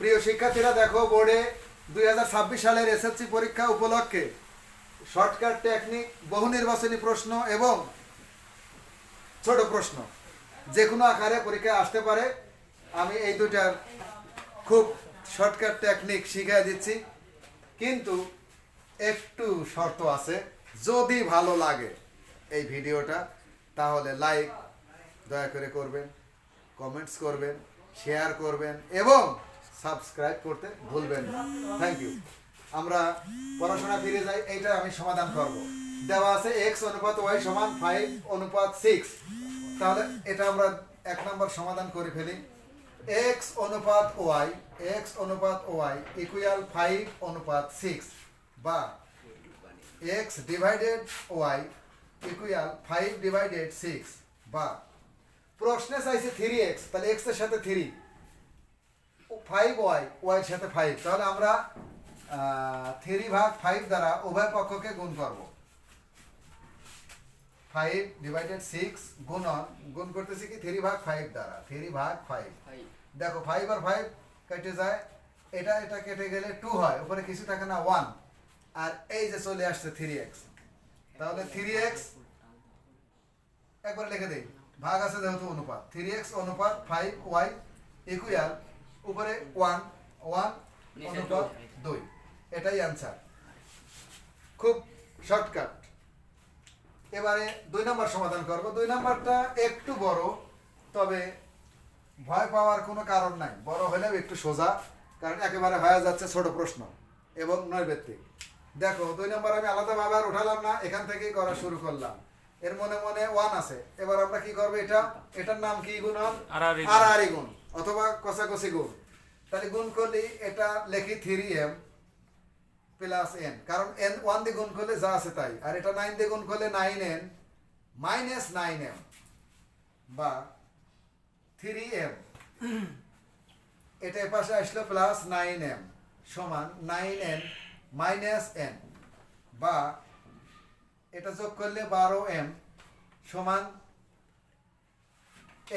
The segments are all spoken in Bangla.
প্রিয় শিক্ষার্থীরা, দেখো বোর্ডে দুই হাজার ছাব্বিশ সালের এসএসসি পরীক্ষা উপলক্ষে শর্টকাট টেকনিক, বহু নির্বাচনী প্রশ্ন এবং ছোট প্রশ্ন, যে কোনো আকারে পরীক্ষায় আসতে পারে। আমি এই দুটার খুব শর্টকাট টেকনিক শিখিয়ে দিচ্ছি। কিন্তু একটু শর্ত আছে, যদি ভালো লাগে এই ভিডিওটা, তাহলে লাইক, দয়া করে করবেন, কমেন্টস করবেন, শেয়ার করবেন এবং সাবস্ক্রাইব করতে ভুলবেন না। থ্যাংক ইউ আমরা পড়াশোনা ফিরে যাই, এইটা আমি সমাধান করব। দেওয়া আছে এক্স অনুপাত ওয়াই সমান ফাইভ অনুপাত সিক্স তাহলে এটা আমরা এক নম্বর সমাধান করে ফেলি। এক্স অনুপাত ওয়াই এক্স অনুপাত ওয়াই ইকুয়াল ফাইভ অনুপাত সিক্স বা X divided Y equal five divided six বা প্রশ্নে চাইছে থ্রি এক্স তাহলে এক্সের সাথে থ্রি ফাইভ ওয়াই ওয়াই সাথে ফাইভ তাহলে আমরা থ্রি ভাগ ফাইভ দ্বারা উভয় পক্ষকে গুণ করব। ফাইভ ডিভাইডেড সিক্স গুণন গুণ করতেছি কি? থ্রি ভাগ ফাইভ দ্বারা থ্রি ভাগ ফাইভ দেখো ফাইভ আর ফাইভ কেটে যায় এটা এটা কেটে গেলে টু হয় উপরে কিছু থাকে না ওয়ান আর এই যে চলে আসছে থ্রি এক্স তাহলে থ্রি এক্স একবার লিখে দেই ভাগ আছে যেহেতু অনুপাত থ্রি এক্স অনুপাত ফাইভ ওয়াই ইকুয়াল উপরে ওয়ান ওয়ান অনুপাত দুই। দুই। এটাই অ্যান্সার খুব শর্টকাট এবারে দুই নম্বর সমাধান করব। দুই নম্বরটা একটু বড় তবে ভয় পাওয়ার কোনো কারণ নাই। বড় হলেও একটু সোজা কারণ একেবারে হয়ে যাচ্ছে ছোট প্রশ্ন এবং নৈবেত্তিক দেখো দুই নম্বর আমি আলাদাভাবে আর উঠালাম না এখান থেকেই করা শুরু করলাম। এর মনে মনে ওয়ান আছে। এবার আমরা কি করব এটা? এটার নাম কি গুণ। আড়াআড়ি গুণ। অথবা কষাকষি গুণ। তাহলে গুণ করলে এটা লেখি থ্রি এম প্লাস এন কারণ এন ওয়ান দিয়ে গুণ করলে যা আছে তাই। আর এটা নাইন দিয়ে গুণ করলে nine n minus nine m বা থ্রি এম এটা এপাশে আসলো প্লাস নাইন এম সমান নাইন এন মাইনাস এন বা এটা যোগ করলে বারো এম সমান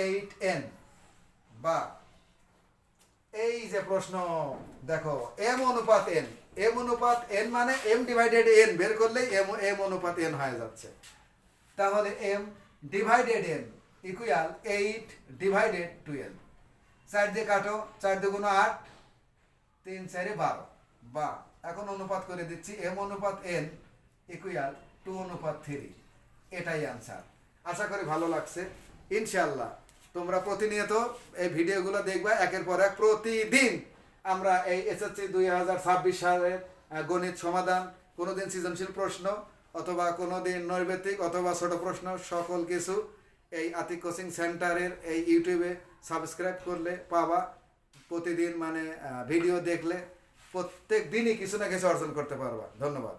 এইট এন বা এই যে প্রশ্ন, দেখো এম অনুপাত এন এম অনুপাত এন মানে এম ডিভাইডেড এন বের করলে এম এম অনুপাত এন হয়ে যাচ্ছে। তাহলে m divided n equal eight divided twelve চার দিয়ে কাটো, চার দুগুণ আট, তিন চারে বারো। বা এখন অনুপাত করে দিচ্ছি এম অনুপাত এন ইকুয়াল টু অনুপাত থ্রি। এটাই আনসার আশা করি ভালো লাগছে। ইনশাল্লাহ তোমরা প্রতিনিয়ত এই ভিডিওগুলো দেখবা, একের পর এক প্রতিদিন আমরা এই এসএসসি দুই হাজার ছাব্বিশ সালের গণিত সমাধান, কোনোদিন সৃজনশীল প্রশ্ন অথবা কোনোদিন নৈবেতিক অথবা ছোট প্রশ্ন, সকল কিছু এই আতিক কোচিং সেন্টারের এই ইউটিউবে সাবস্ক্রাইব করলে পাবা। প্রতিদিন মানে ভিডিও দেখলে প্রত্যেক দিনই কিছু না কিছু অর্জন করতে পারবা। ধন্যবাদ।